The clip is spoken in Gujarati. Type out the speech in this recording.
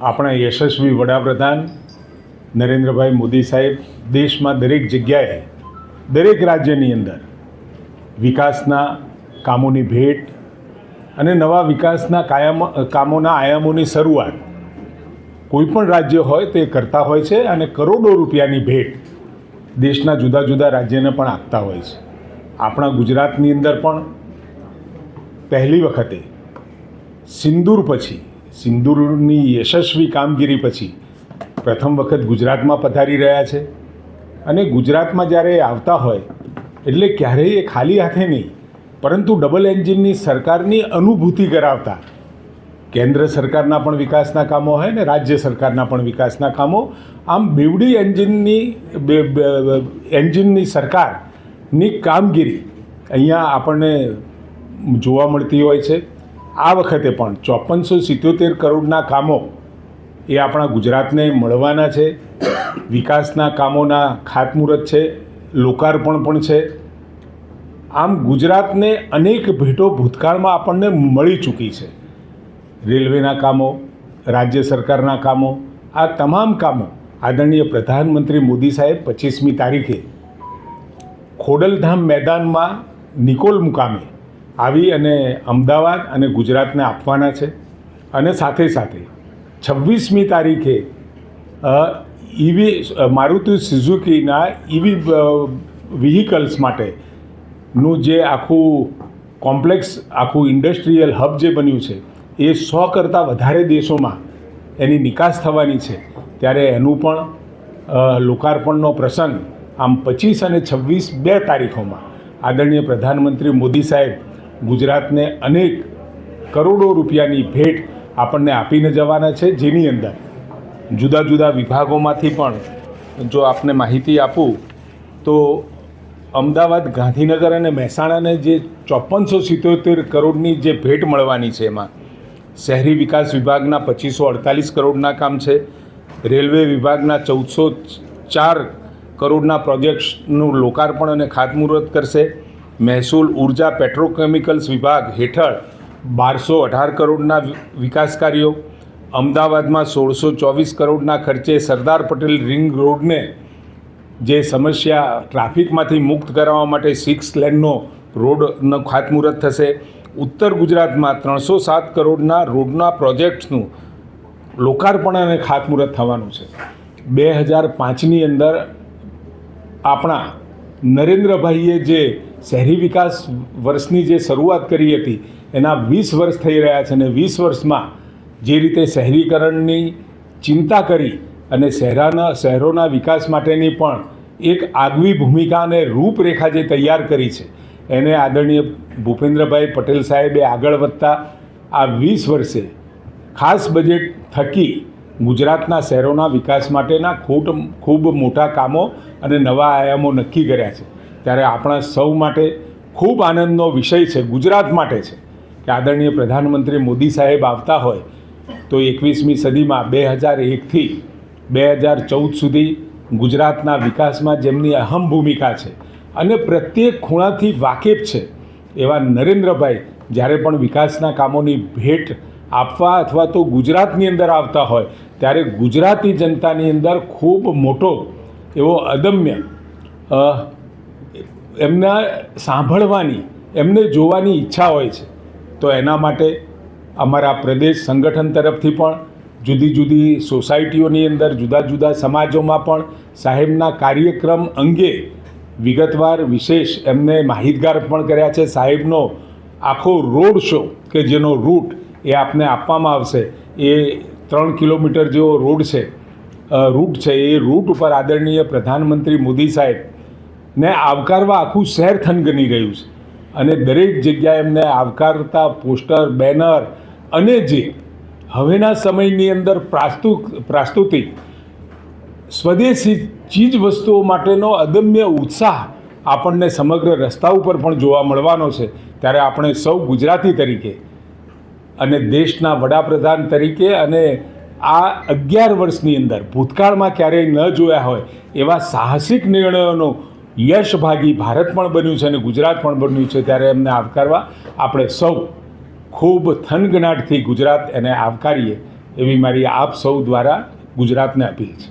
આપણા યશસ્વી વડાપ્રધાન નરેન્દ્રભાઈ મોદી સાહેબ દેશમાં દરેક જગ્યાએ, દરેક રાજ્યની અંદર વિકાસના કામોની ભેટ અને નવા વિકાસના કાયમ, કામોના આયામોની શરૂઆત કોઈપણ રાજ્ય હોય તે કરતા હોય છે અને કરોડો રૂપિયાની ભેટ દેશના જુદા જુદા રાજ્યને પણ આપતા હોય છે. આપણા ગુજરાતની અંદર પણ પહેલી વખતે સિંદૂર પછી સિંદૂરની યશસ્વી કામગીરી પછી પ્રથમ વખત ગુજરાતમાં પધારી રહ્યા છે. અને ગુજરાતમાં જ્યારે આવતા હોય, એટલે ક્યારેય એ ખાલી હાથે નહીં, પરંતુ ડબલ એન્જિનની સરકારની અનુભૂતિ કરાવતા, કેન્દ્ર સરકારના પણ વિકાસના કામો હોય ને રાજ્ય સરકારના પણ વિકાસના કામો, આમ બેવડી એન્જિનની એન્જિનની સરકારની કામગીરી અહીંયા આપણને જોવા મળતી હોય છે. આ વખતે પણ ચોપનસો સિત્યોતેર કરોડના કામો એ આપણા ગુજરાતને મળવાના છે. વિકાસના કામોના ખાતમુહૂર્ત છે. લોકાર્પણ પણ છે. આમ ગુજરાતને અનેક ભેટો ભૂતકાળમાં આપણને મળી ચૂકી છે. રેલવેના કામો, રાજ્ય સરકારના કામો, આ તમામ કામો આદરણીય પ્રધાનમંત્રી મોદી સાહેબ પચીસમી તારીખે ખોડલધામ મેદાનમાં નિકોલ મુકામે આવી અને અમદાવાદ અને ગુજરાતને આપવાના છે. અને સાથે સાથે છવ્વીસમી તારીખે ઈવી મારુતિ સુઝુકીના ઈવી વ્હીકલ્સ માટેનું જે આખું કોમ્પ્લેક્સ, આખું ઇન્ડસ્ટ્રીયલ હબ જે બન્યું છે, એ સો કરતાં વધારે દેશોમાં એની નિકાસ થવાની છે. ત્યારે એનું પણ લોકાર્પણનો પ્રસંગ આમ પચીસ અને છવ્વીસ બે તારીખોમાં આદરણીય પ્રધાનમંત્રી મોદી સાહેબ ગુજરાતને અનેક કરોડો રૂપિયાની ભેટ આપણને આપીને જવાના છે. જેની અંદર જુદા જુદા વિભાગોમાંથી પણ જો આપને માહિતી આપું, તો અમદાવાદ, ગાંધીનગર અને મહેસાણાને જે ચોપનસો સિત્તોતેર કરોડની જે ભેટ મળવાની છે એમાં, શહેરી વિકાસ વિભાગના પચીસો અડતાલીસ કરોડના કામ છે. રેલવે વિભાગના ચૌદસો ચાર કરોડના પ્રોજેક્ટ્સનું લોકાર્પણ અને ખાતમુહૂર્ત કરશે. મહેસૂલ ઊર્જા પેટ્રોકેમિકલ્સ વિભાગ હેઠળ બારસો અઢાર કરોડના વિકાસ કાર્યો. અમદાવાદમાં સોળસો ચોવીસ કરોડના ખર્ચે સરદાર પટેલ રિંગ રોડને જે સમસ્યા ટ્રાફિકમાંથી મુક્ત કરાવવા માટે સિક્સ લેનનો રોડનો ખાતમુહૂર્ત થશે. ઉત્તર ગુજરાતમાં ત્રણસો સાત કરોડના રોડના પ્રોજેક્ટ્સનું લોકાર્પણ અને ખાતમુહૂર્ત થવાનું છે. બે હજાર પાંચની અંદર આપણા નરેન્દ્રભાઈએ જે શહેરી વિકાસ વર્ષની જે શરૂઆત કરી હતી, એના વીસ વર્ષ થઈ રહ્યા છે અને વીસ વર્ષમાં જે રીતે શહેરીકરણની ચિંતા કરી અને શહેરાના, શહેરોના વિકાસ માટેની પણ એક આગવી ભૂમિકા અને રૂપરેખા જે તૈયાર કરી છે, એને આદરણીય ભૂપેન્દ્રભાઈ પટેલ સાહેબે આગળ વધતા આ વીસ વર્ષે ખાસ બજેટ થકી ગુજરાતના શહેરોના વિકાસ માટેના ખૂબ ખૂબ મોટા કામો અને નવા આયામો નક્કી કર્યા છે. ત્યારે આપણા સૌ માટે ખૂબ આનંદનો વિષય છે, ગુજરાત માટે છે. કે આદરણીય પ્રધાનમંત્રી મોદી સાહેબ આવતા હોય તો એકવીસમી સદીમાં બે હજાર એકથી બે હજાર ચૌદ સુધી ગુજરાતના વિકાસમાં જેમની અહમ ભૂમિકા છે અને પ્રત્યેક ખૂણાથી વાકેફ છે એવા નરેન્દ્રભાઈ જ્યારે પણ વિકાસના કામોની ભેટ આપવા અથવા તો ગુજરાતની અંદર આવતા હોય ત્યારે ગુજરાતી જનતાની અંદર ખૂબ મોટો એવો અદમ્ય એમના સાંભળવાની, એમને જોવાની ઈચ્છા હોય છે. તો એના માટે અમારા પ્રદેશ સંગઠન તરફથી પણ જુદી જુદી સોસાયટીઓની અંદર, જુદા જુદા સમાજોમાં પણ સાહેબના કાર્યક્રમ અંગે વિગતવાર વિશેષ એમને માહિતગાર પણ કર્યા છે. સાહેબનો આખો રોડ શો કે જેનો રૂટ એ આપને આપવામાં આવશે એ ત્રણ કિલોમીટર જેવો રોડ છે. રૂટ છે. એ રૂટ ઉપર આદરણીય પ્રધાનમંત્રી મોદી સાહેબ ને આવકારવા આખું શહેર થનગની ગયું છે. અને દરેક જગ્યાએ એમને આવકારતા પોસ્ટર, બેનર અને જે હવેના સમયની અંદર પ્રાસ્તુ પ્રાસ્તુતિક સ્વદેશી ચીજ વસ્તુઓ માટેનો અદમ્ય ઉત્સાહ આપણને સમગ્ર રસ્તા ઉપર પણ જોવા મળવાનો છે. ત્યારે આપણે સૌ ગુજરાતી તરીકે અને દેશના વડાપ્રધાન તરીકે અને આ અગિયાર વર્ષની અંદર ભૂતકાળમાં ક્યારેય ન જોયા હોય એવા સાહસિક નિર્ણયોનો યશભાગી ભારત પણ બન્યું છે અને ગુજરાત પણ બન્યું છે ત્યારે એમને આવકારવા આપણે સૌ ખૂબ થનગનાટથી ગુજરાત એને આવકારીએ એવી મારી આપ સૌ દ્વારા ગુજરાતને અપીલ છે.